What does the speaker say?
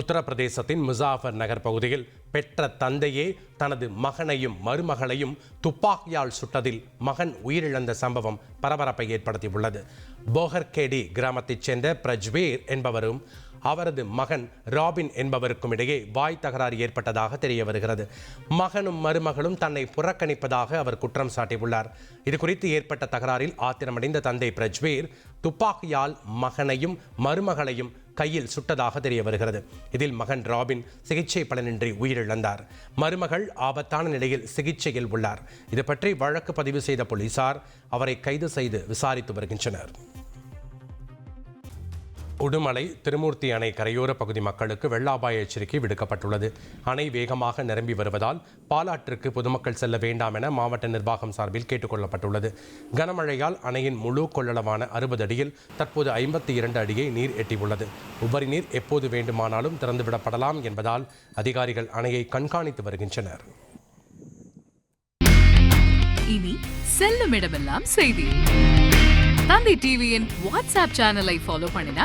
உத்தரப்பிரதேசத்தின் முசாஃபர் நகர் பகுதியில் பெற்ற தந்தையே தனது மகனையும் மருமகளையும் துப்பாக்கியால் சுட்டதில் மகன் உயிரிழந்த சம்பவம் பரபரப்பை ஏற்படுத்தியுள்ளது. போகர்கேடி கிராமத்தைச் சேர்ந்த பிரஜ்வீர் என்பவரும் அவரது மகன் ராபின் என்பவருக்கும் இடையே வாய் தகராறு ஏற்பட்டதாக தெரிய வருகிறது. மகனும் மருமகளும் தன்னை புறக்கணிப்பதாக அவர் குற்றம் சாட்டியுள்ளார். இது குறித்து ஏற்பட்ட தகராறில் ஆத்திரமடைந்த தந்தை பிரஜ்வீர் துப்பாக்கியால் மகனையும் மருமகளையும் கையில் சுட்டதாக தெரிய வருகிறது. இதில் மகன் ராபின் சிகிச்சை பலனின்றி உயிரிழந்தார். மருமகள் ஆபத்தான நிலையில் சிகிச்சையில் உள்ளார். இது பற்றி வழக்கு பதிவு செய்த போலீசார் அவரை கைது செய்து விசாரித்து வருகின்றனர். உடுமலை திருமூர்த்தி அணை கரையோர பகுதி மக்களுக்கு வெள்ள அபாய எச்சரிக்கை விடுக்கப்பட்டுள்ளது. அணை வேகமாக நிரம்பி வருவதால் பாலாற்றிற்கு பொதுமக்கள் செல்ல வேண்டாம் என மாவட்ட நிர்வாகம் சார்பில் கேட்டுக்கொள்ளப்பட்டுள்ளது கனமழையால் அணையின் முழு கொள்ளளவான அறுபது அடியில் தற்போது ஐம்பத்தி இரண்டு அடியை நீர் எட்டியுள்ளது. உபரி நீர் எப்போது வேண்டுமானாலும் திறந்துவிடப்படலாம் என்பதால் அதிகாரிகள் அணையை கண்காணித்து வருகின்றனர். இனி செல்லும் இடமெல்லாம் செய்தி. தந்தி டிவியின் வாட்ஸ்அப் சேனலை ஃபாலோ பண்ணினா